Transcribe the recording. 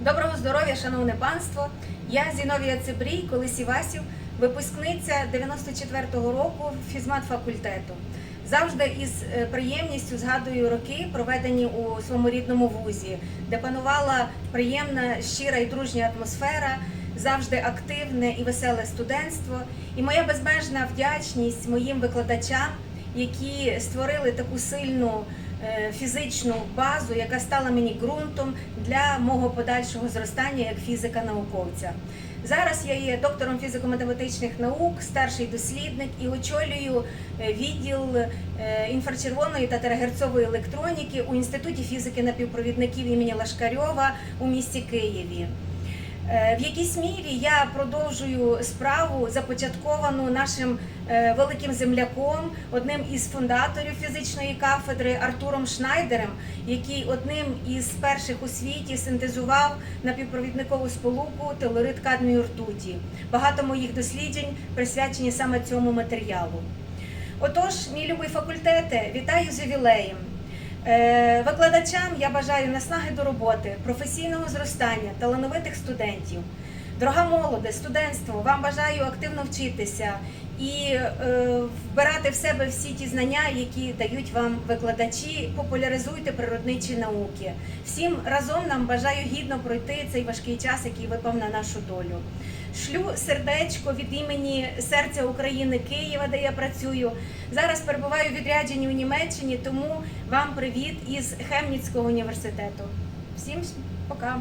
Доброго здоров'я, шановне панство! Я Зіновія Цибрій, колись Івасів, випускниця 94-го року фізмат факультету. Завжди із е, приємністю згадую роки, проведені у своєму рідному вузі, де панувала приємна, щира і дружня атмосфера, завжди активне і веселе студентство. І моя безмежна вдячність моїм викладачам, які створили таку сильну фізичну базу, яка стала мені ґрунтом для мого подальшого зростання як фізика-науковця. Зараз я є доктором фізико-математичних наук, старший дослідник і очолюю е, відділ е, інфрачервоної та терагерцової електроніки у інституті фізики напівпровідників імені Лашкарьова у місті Києві. Е, В якійсь мірі я продовжую справу, започатковану нашим е, великим земляком, одним із фундаторів фізичної кафедри Артуром Шнайдером, який одним із перших у світі синтезував напівпровідникову сполуку телурид кадмію ртуті. Багато моїх досліджень присвячені саме цьому матеріалу. Отож, мій любий факультете, вітаю з ювілеєм. Е, Викладачам я бажаю наснаги до роботи, професійного зростання, талановитих студентів. Дорога молоде, студентство, вам бажаю активно вчитися і е, вбирати в себе всі ті знання, які дають вам викладачі. Популяризуйте природничі науки. Всім разом нам бажаю гідно пройти цей важкий час, який випав на нашу долю. Шлю сердечко від імені серця України Києва, де я працюю. Зараз перебуваю в відрядженні у Німеччині, тому вам привіт із Хемніцького університету. Всім пока!